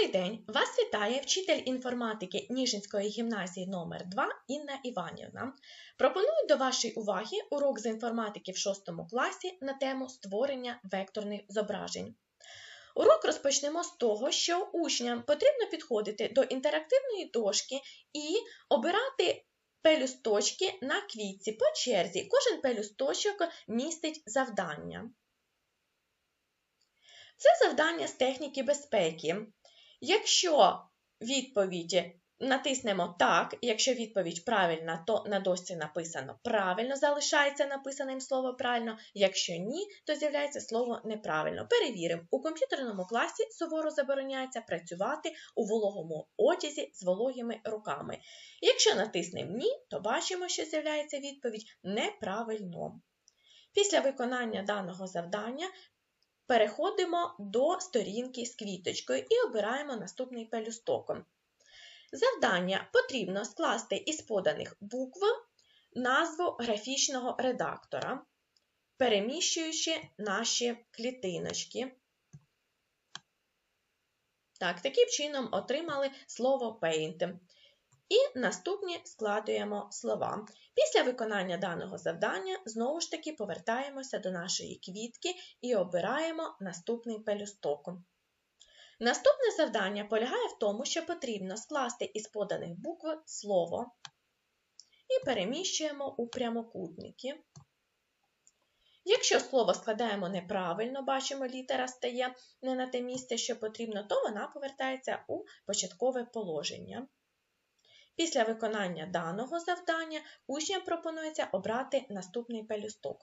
Добрий день! Вас вітає вчитель інформатики Ніжинської гімназії номер 2 Інна Іванівна. Пропоную до вашої уваги урок з інформатики в 6 класі на тему створення векторних зображень. Урок розпочнемо з того, що учням потрібно підходити до інтерактивної дошки і обирати пелюсточки на квітці по черзі. Кожен пелюсточок містить завдання. Це завдання з техніки безпеки. Якщо відповідь натиснемо так, якщо відповідь правильна, то на дошці написано правильно, залишається написаним слово правильно. Якщо ні, то з'являється слово неправильно. Перевіримо, у комп'ютерному класі суворо забороняється працювати у вологому одязі з вологими руками. Якщо натиснемо ні, то бачимо, що з'являється відповідь неправильно. Після виконання даного завдання Переходимо до сторінки з квіточкою і обираємо наступний пелюсток. Завдання потрібно скласти із поданих букв назву графічного редактора, переміщуючи наші клітиночки. Так, Таким чином отримали слово Paint. І наступні складуємо слова. Після виконання даного завдання, знову ж таки, повертаємося до нашої квітки і обираємо наступний пелюсток. Наступне завдання полягає в тому, що потрібно скласти із поданих букв слово і переміщуємо у прямокутники. Якщо слово складаємо неправильно, бачимо, літера стає не на те місце, що потрібно, то вона повертається у початкове положення. Після виконання даного завдання учням пропонується обрати наступний пелюсток.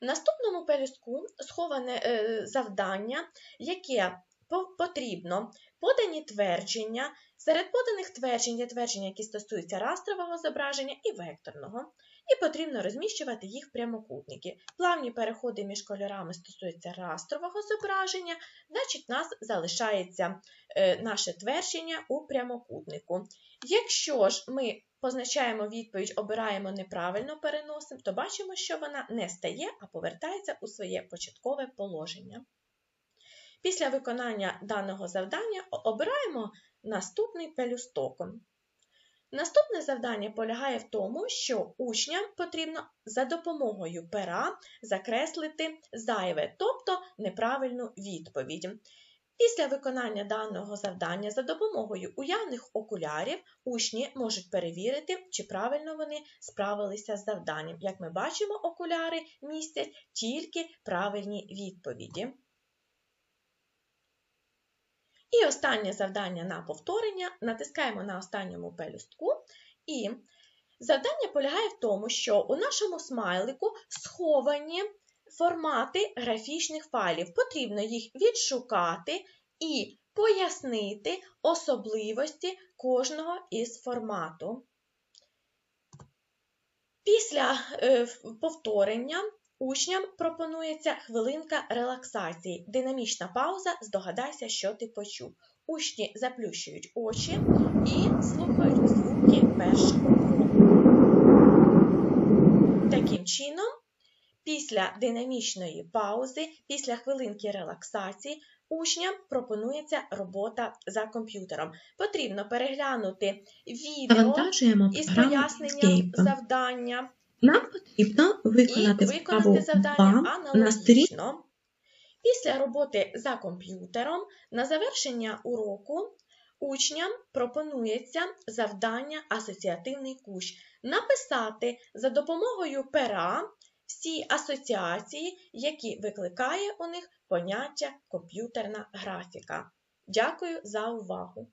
В наступному пелюстку сховане е, завдання, яке потрібно подані твердження, серед поданих тверджень є твердження, які стосуються растрового зображення і векторного, і потрібно розміщувати їх прямокутники. Плавні переходи між кольорами стосуються растрового зображення, значить, у нас залишається е, наше твердження у прямокутнику. Якщо ж ми позначаємо відповідь, обираємо неправильно переносимо, то бачимо, що вона не стає, а повертається у своє початкове положення. Після виконання даного завдання обираємо наступний пелюсток. Наступне завдання полягає в тому, що учням потрібно за допомогою пера закреслити зайве, тобто неправильну відповідь. Після виконання даного завдання за допомогою уявних окулярів учні можуть перевірити, чи правильно вони справилися з завданням. Як ми бачимо, окуляри містять тільки правильні відповіді. І останнє завдання на повторення натискаємо на останньому пелюстку. І завдання полягає в тому, що у нашому смайлику сховані формати графічних файлів. Потрібно їх відшукати і пояснити особливості кожного із формату. Після е, повторення Учням пропонується хвилинка релаксації, динамічна пауза, здогадайся, що ти почув. Учні заплющують очі і слухають звуки першого кроку. Таким чином, після динамічної паузи, після хвилинки релаксації, учням пропонується робота за комп'ютером. Потрібно переглянути відео із поясненням завдання. Нам потрібно виконати, і виконати завдання аналогічно. Після роботи за комп'ютером на завершення уроку учням пропонується завдання асоціативний кущ. Написати за допомогою пера всі асоціації, які викликає у них поняття комп'ютерна графіка. Дякую за увагу!